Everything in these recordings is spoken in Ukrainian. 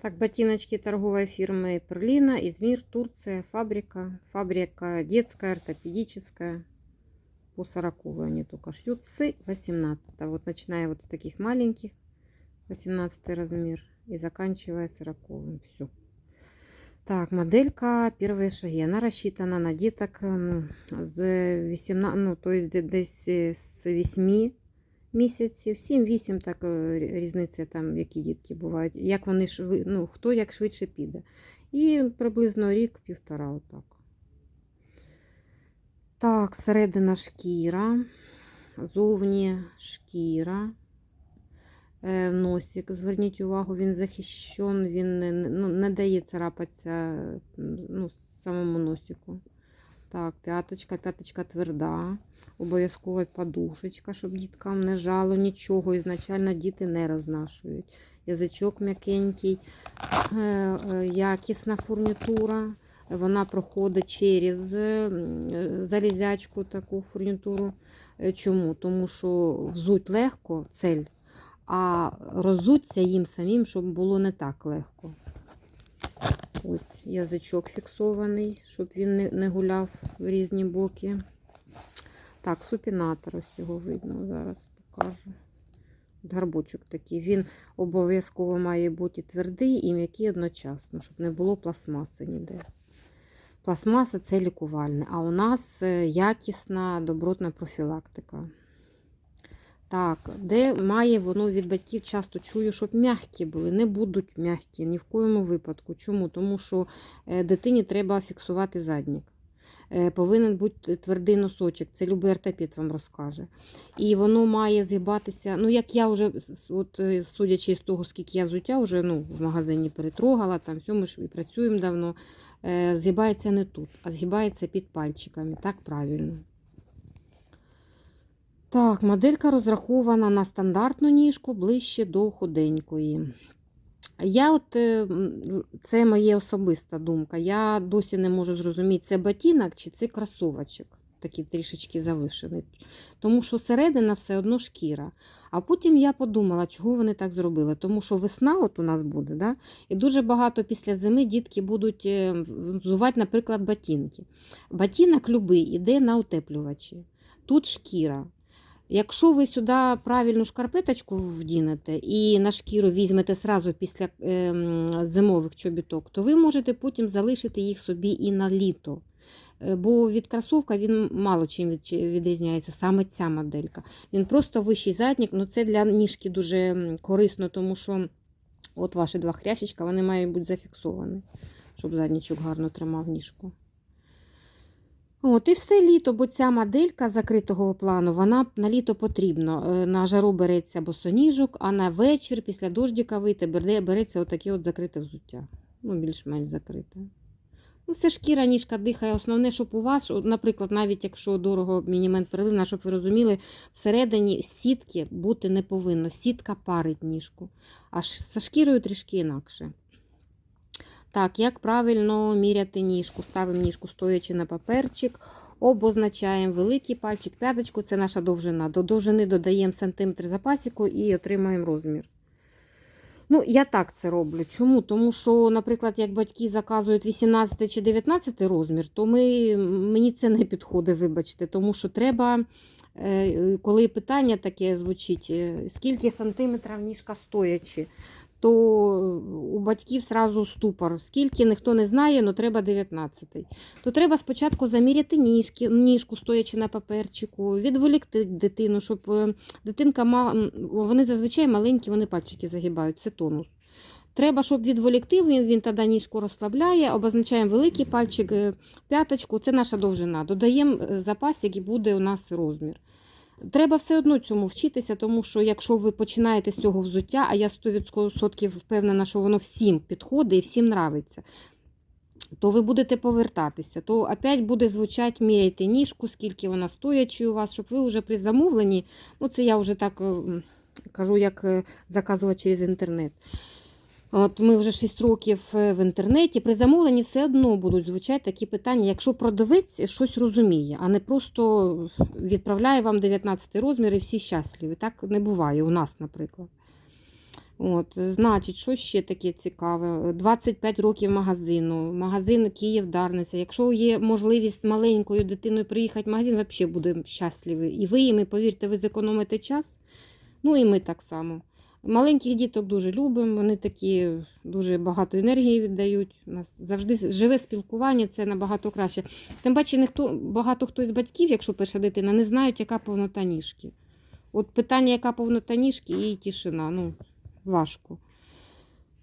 Так, ботиночки торговой фирмы Перлина, Измир, Турция, фабрика. Фабрика детская, ортопедическая. По 40 они только шьют с 18 Вот начиная вот с таких маленьких, 18 размер, и заканчивая 40 Все. Так, моделька первые шаги. Она рассчитана на деток м, з 18, ну, то есть де- десь з 8 місяців, 7-8, так е, різниця там, які дітки бувають, як вони шви, ну, хто як швидше піде. І приблизно рік-півтора отак. Так, середина шкіра, зовні шкіра. Е, Носик, зверніть увагу, він захищен, він не- ну, не дає царапатися ну, самому носику. Так, п'яточка, п'яточка тверда. Обов'язково подушечка, щоб діткам не жало нічого. Ізначально діти не рознашують. Язичок м'якенький, е, е, якісна фурнітура. Вона проходить через е, залізячку таку фурнітуру. Чому? Тому що взуть легко цель, а розуться їм самим, щоб було не так легко. Ось язичок фіксований, щоб він не гуляв в різні боки. Так, супінатор ось його видно, зараз покажу. Гарбочок такий. Він обов'язково має бути твердий і м'який одночасно, щоб не було пластмаси ніде. Пластмаса це лікувальне, а у нас е, якісна добротна профілактика. Так, де має воно від батьків часто чую, щоб м'які були. Не будуть м'які ні в коєму випадку. Чому? Тому що е, дитині треба фіксувати заднік. Е, Повинен бути твердий носочок, це любий ортопед вам розкаже. І воно має згибатися. Ну, як я вже, от, е, судячи з того, скільки я взуття вже ну, в магазині перетрогала, там все, ми ж і працюємо давно. е, Згибається не тут, а згибається під пальчиками. Так правильно. Так, моделька розрахована на стандартну ніжку ближче до худенької. Я от, е, це моя особиста думка. Я досі не можу зрозуміти, це ботинок чи це кросовочок, такий трішечки завишений. Тому що середина все одно шкіра. А потім я подумала, чого вони так зробили. Тому що весна от у нас буде, да? і дуже багато після зими дітки будуть е, взувати, наприклад, ботинки. Ботинок любий іде на утеплювачі. Тут шкіра. Якщо ви сюди правильну шкарпеточку вдінете і на шкіру візьмете сразу після ем, зимових чобіток, то ви можете потім залишити їх собі і на літо. Е, Бо від кросовка він мало чим відрізняється, саме ця моделька. Він просто вищий заднік, ну це для ніжки дуже корисно, тому що от ваші два хрящичка, вони мають бути зафіксовані, щоб заднічок гарно тримав ніжку. От і все літо, бо ця моделька закритого плану, вона на літо потрібно. Е, На жару береться босоніжок, а на вечір після дождика вийти береться отаке от закрите взуття. Ну, більш-менш закрите. Ну, все шкіра, ніжка дихає. Основне, щоб у вас, наприклад, навіть якщо дорого мінімент перелина, щоб ви розуміли, всередині сітки бути не повинно. Сітка парить ніжку. А за шкірою трішки інакше. Так, як правильно міряти ніжку? Ставимо ніжку стоячи на паперчик, обозначаємо великий пальчик, п'яточку це наша довжина. До довжини додаємо сантиметр за пасіку і отримаємо розмір. Ну, я так це роблю. Чому? Тому що, наприклад, як батьки заказують 18 чи 19 розмір, то ми, мені це не підходить, вибачте, тому що треба, е, коли питання таке звучить, е, скільки сантиметрів ніжка стоячи, то у батьків сразу ступор. Скільки ніхто не знає, але треба 19. То треба спочатку заміряти ніжки, ніжку, стоячи на паперчику, відволікти дитину, щоб е, дитинка мала. Вони зазвичай маленькі, вони пальчики загибають, це тонус. Треба, щоб відволікти, він, він тоді ніжку розслабляє, обозначаємо великий пальчик, е, п'яточку, це наша довжина. Додаємо е, запас, який буде у нас розмір. Треба все одно цьому вчитися, тому що якщо ви починаєте з цього взуття, а я 100% впевнена, що воно всім підходить і всім нравиться, то ви будете повертатися, то опять буде звучати, міряйте ніжку, скільки вона стоячи у вас, щоб ви вже при замовленні, ну це я вже так е, кажу, як е, заказувати через інтернет. От ми вже 6 років е, в інтернеті. При замовленні все одно будуть звучати такі питання, якщо продавець щось розуміє, а не просто відправляє вам 19 розмір і всі щасливі. Так не буває у нас, наприклад. От, значить, що ще таке цікаве? 25 років магазину, магазин Київ Дарниця. Якщо є можливість з маленькою дитиною приїхати в магазин, взагалі будемо щасливі. І ви, і ми, повірте, ви зекономите час. Ну і ми так само. Маленьких діток дуже любимо, вони такі дуже багато енергії віддають. У нас завжди живе спілкування, це набагато краще. Тим паче, ніхто, багато хто із батьків, якщо перша дитина, не знають, яка повнота ніжки. От питання, яка повнота ніжки і тишина. Ну, важко.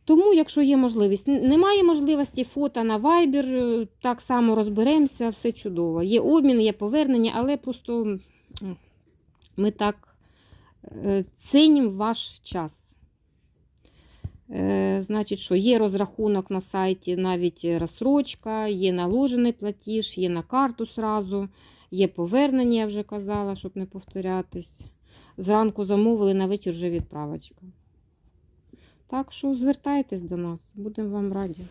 Тому, якщо є можливість, немає можливості фото на е, так само розберемося, все чудово. Є обмін, є повернення, але просто ми так е, ваш час. Е, Значить, що є розрахунок на сайті, навіть розсрочка, є наложений платіж, є на карту сразу, є повернення, я вже казала, щоб не повторятись. Зранку замовили, на вечір вже відправочка. Так що звертайтесь до нас, будемо вам раді.